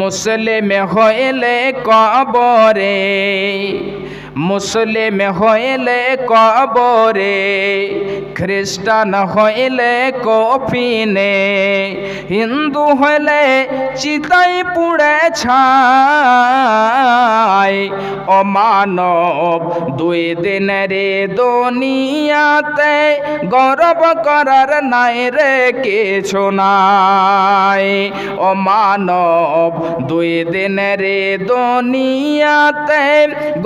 মুসলিম হইলে কবরে মুসলিম হইলে কবরে খ্রিস্টান হইলে কফিনে হিন্দু হইলে চিতাই পুড়ে ছাই। অমানব। দুই দিন রে দুনিয়াতে গৌরব করার নাই রে কিছু নাই। অমানব। দুই দিন রে দুনিয়াতে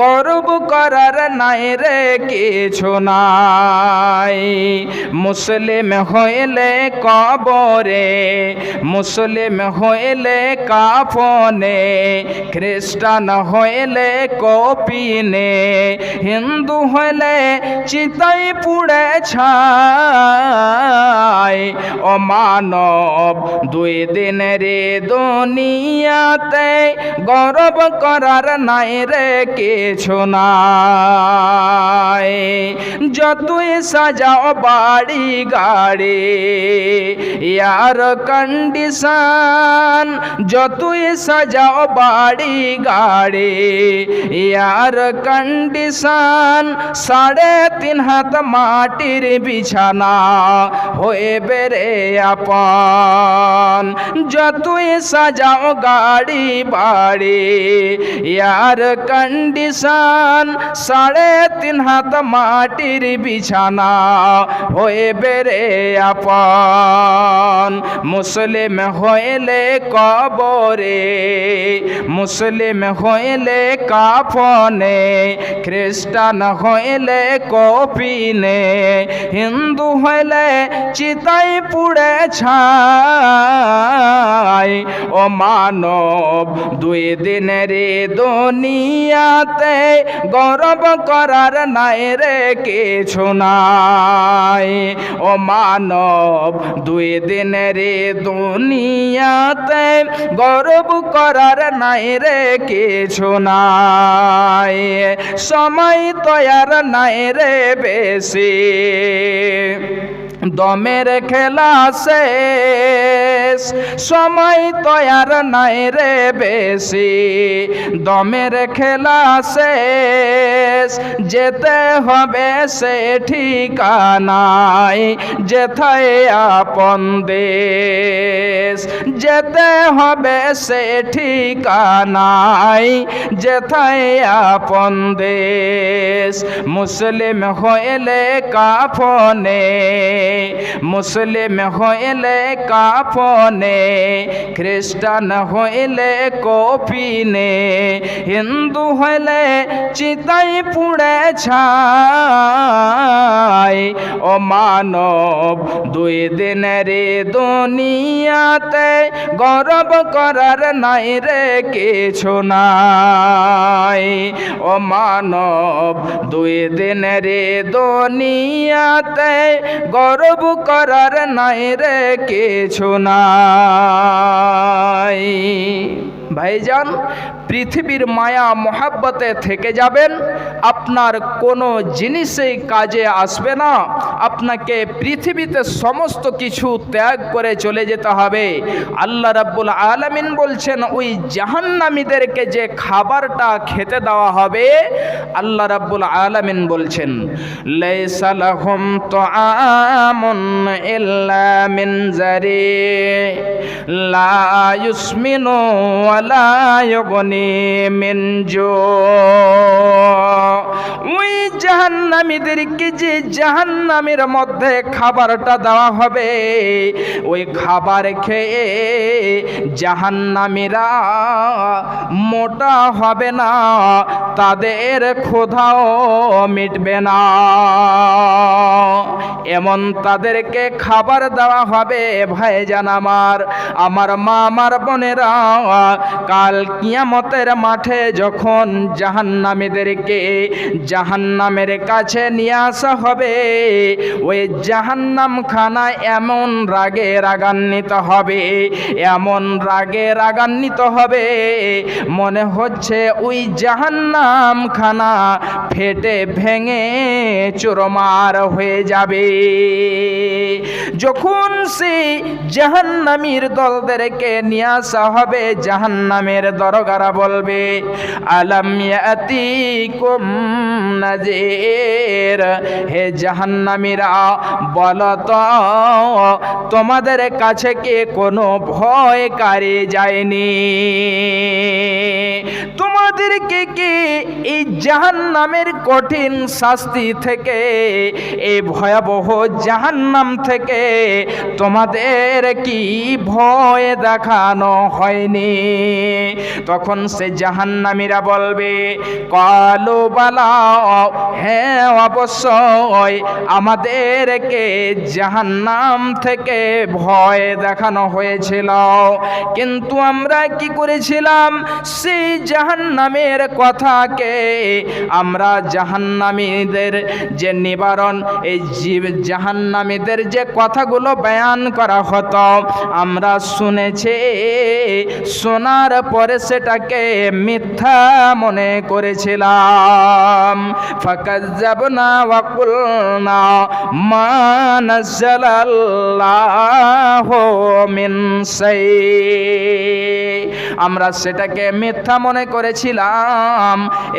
গৌরব করার নাই রে কিছু নাই। মুসলিম হইলে কবরে, মুসলিম হইলে কাফনে, খ্রিস্টান হইলে কপিনে হিন্দু হলে চিতাই পুড়ে ছাই অমানব দুই দিন রে দুনিয়াতে গৌরব করার নাই রে কিছু নাই। যতই সাজাও বাড়ি গাড়ি, ইয়ার কন্ডিশন যতই সাজাও বাড়ি গাড়ি, ইয়ার কন্ডিশন সাড়ে তিন হাত মাটির বিছানা হয়ে বেড়ে আপন। যতই সাজাও গাড়ি, বাড়ি, ইয়ার কন্ডিশন সাড়ে তিন হাত মাটির বিছানা হয়ে বেড়ে আপন। মুসলিম হইলে কবরে, মুসলিম হইলে কাফনে, খ্রিস্টান হইলে কপিনে হিন্দু হইলে চিতাই পুড়ে ছাই। ও মানব, দুই দিন রে দুনিয়াতে গৌরব করার নাই রে কিছু নাই। ও মানব, দুই দিন রে দুনিয়াতে গৌরব করার নাই রে কিছু নাই। সময় তৈয়ার নাই রে বেশি। দমের খেলা শেষ সময় তৈয়ার নাই রে বেশি। দমের খেলা শেষ। যেতে হবে সে ঠিকানায়, যেথায় আপন দেশ। যেতে হবে সে ঠিকানায়, যেথায় আপন দেশ। মুসলিম হইলে কাফনে, মুসলিম হইলে কাফনে। খ্রিস্টান হইলে কপিনে হিন্দু হইলে চিতাই পুড়ে ছাই। ও মানব, দুই দিন রে দুনিয়াতে গৌরব করার নাই রে কিছু নাই। ও মানব, দুই দিন রে দুনিয়াতে গৌরব করার নাই রে কিছু নাই। ভাইজান, পৃথিবীর মায়া, মহাব্বতে থেকে যাবেন। আপনার কোনো জিনিসেই কাজে আসবে না। আপনাকে পৃথিবীতে সমস্ত কিছু ত্যাগ করে চলে যেতে হবে। আল্লাহ রাব্বুল আলামিন বলছেন, ওই জাহান্নামীদেরকে যে খাবারটা খেতে দেওয়া হবে, আল্লাহ রাব্বুল আলামিন বলছেন, লাইসা লাহুম তুআমুন ইল্লা মিন জারি, লা ইউসমিনু ওয়ালা ইউগনি মিন জু। ওই জাহান্নামীদেরকে যে জাহান্নামের মধ্যে খাবারটা দেওয়া হবে, ওই খাবার খেয়ে জাহান্নামীরা মোটা হবে না, তাদের ক্ষুধাও মিটবে না। এমন তাদেরকে খাবার দেওয়া হবে, ভাইজান আমার আমার মা, আমার বোনেরা কাল কিয়ামতের মাঠে যখন জাহান্নামীদেরকে জাহান্নামের কাছে নিয়ে আসা হবে, ওই জাহান্নাম খানা এমন রাগে রাগান্বিত হবে, এমন রাগে রাগান্বিত হবে, মনে হচ্ছে ওই জাহান্নাম খানা ফেটে ভেঙে চোরমার হয়ে যাবে। যখন সেই জাহান্নামীর দলদেরকে নিয়ে আসা হবে জাহান জাহান্নামের দরগারা বলবে, আলাম ইয়াতিকুম নাজির? হে জাহান্নামীরা, বলো তো, তোমাদের কাছে কি কোনো ভয়কারী যায়নি? তোমাদেরকে কি এই জাহান্নামের কঠিন শাস্তি থেকে, এই ভয়াবহ জাহান্নাম থেকে তোমাদের কি ভয় দেখানো হয়নি? তখন সে জাহান্নামীরা বলবে, কালো বালা হ্যাঁ অবশ্যই আমাদেরকে জাহান্নাম থেকে ভয় দেখানো হয়েছিল। কিন্তু আমরা কি করেছিলাম? সেই জাহান্নামের কথাকে আমরা জাহান্নামীদের যে নিবারণ, এই জীব জাহান্নামীদের যে কথাগুলো বয়ান করা হতো, আমরা শুনেছি শোনার পরে সেটাকে মিথ্যা মনে করেছিলাম। ফাকাজ্জাবনা ওয়া কুলনা মা নাযালাল্লাহু মিন শাই আমরা সেটাকে মিথ্যা মনে করেছিলাম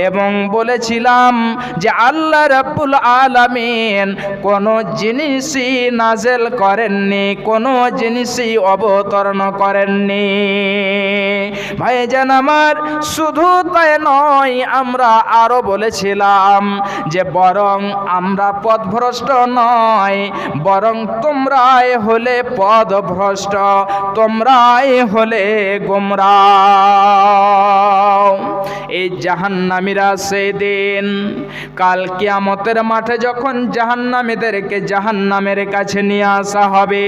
এবং বলেছিলাম যে আল্লাহ রাব্বুল আলামিন কোনো জিনিসই নাজেল করেননি, কোনো জিনিসই অবতরণ করেননি। ভাইজান আমার, শুধু তাই নয়, আমরা আরও বলেছিলাম যে বরং আমরা পথভ্রষ্ট নয়, বরং তোমরাই হলে পদভ্রষ্ট তোমরাই হলে গোমরা। জাহান্নামীরা সেই দিন। কাল কিয়ামতের মাঠে যখন জাহান্নামীদেরকে জাহান্নামের কাছে নিয়ে আসা হবে,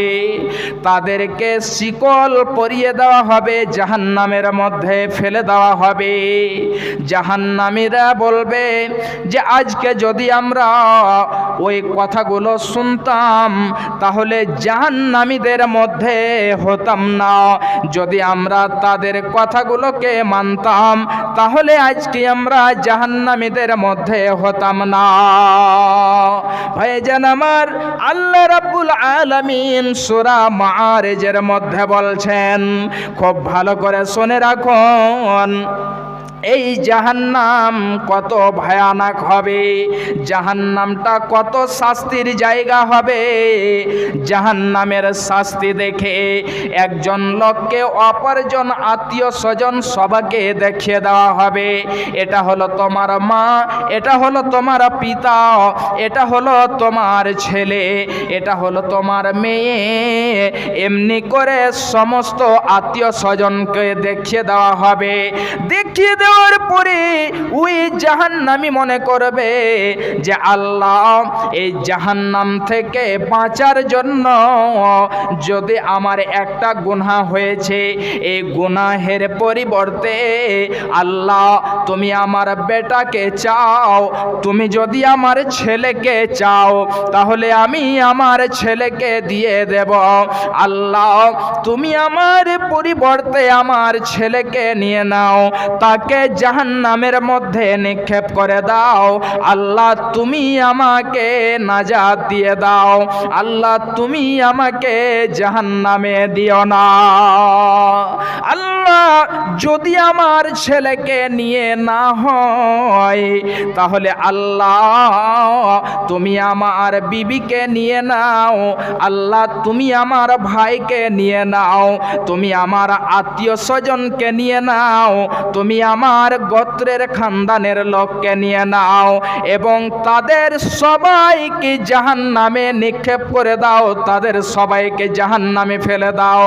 তাদেরকে শিকল পরিয়ে দেওয়া হবে, জাহান্নামের মধ্যে ফেলে দেওয়া হবে। জাহান্নামীরা বলবে যে, আজকে যদি আমরা ওই কথাগুলো শুনতাম, তাহলে জাহান্নামীদের মধ্যে হতাম না। যদি আমরা তাদের কথাগুলোকে মানতাম, তাহলে আজকে আমরা জাহান্নামীদের মধ্যে হতাম না। ভাইজান আমার আল্লাহ রাব্বুল আলামিন সূরা মারেজের মধ্যে বলছেন, খুব ভালো করে শুনে রাখুন। এই জাহান্নাম কত ভয়ানক হবে, জাহান্নামটা কত শাস্তির জায়গা হবে। জাহান্নামের শাস্তি দেখে একজন লোককে অপরজন আত্মীয় স্বজন সবাকে দেখিয়ে দেওয়া হবে। এটা হলো তোমার মা, এটা হলো তোমার পিতা, এটা হলো তোমার ছেলে, এটা হলো তোমার মেয়ে। এমনি করে সমস্ত আত্মীয় স্বজনকে দেখিয়ে দেওয়া হবে। দেখিয়ে দেওয়ার পরে ওই জাহান্নামি মনে করবে যে আল্লাহ, এই জাহান্নাম থেকে বাঁচার জন্য যদি আমার একটা গুনাহ হয়েছে, এই গুনাহের পরিবর্তে আল্লাহ, তুমি আমার বেটাকে চাও, তুমি যদি আমার ছেলেকে চাও, তাহলে আমি আমার ছেলেকে দিয়ে দেব। আল্লাহ, তুমি আমার পরিবর্তে আমার ছেলেকে নিয়ে নাও, তাকে জাহান্নামের মধ্যে নিক্ষেপ করে দাও। আল্লাহ, তুমি আমাকে নাজাত দিয়ে দাও। আল্লাহ, তুমি আমাকে জাহান্নামে দিও না। আল্লাহ, যদি আমার ছেলেকে নিয়ে না হয়, তাহলে আল্লাহ, তুমি আমার বিবিকে নিয়ে নাও। আল্লাহ, তুমি আমার ভাইকে নিয়ে নাও। তুমি আমার আত্মীয় স্বজনকে নিয়ে নাও। তুমি আমার গোত্রের খানদানের লোককে নিয়ে নাও এবং তাদের সবাইকে জাহান নামে নিক্ষেপ করে দাও। তাদের সবাইকে জাহান নামে ফেলে দাও।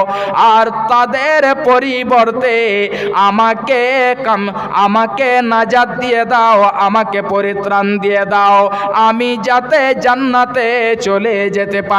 আর তাদের পরিবর্তে আমাকে আমাকে নাজাত দিয়ে দাও, আমাকে পরিত্রাণ দিয়ে দাও। আমি যাতে জান্নাতে চলে যেতে পারি।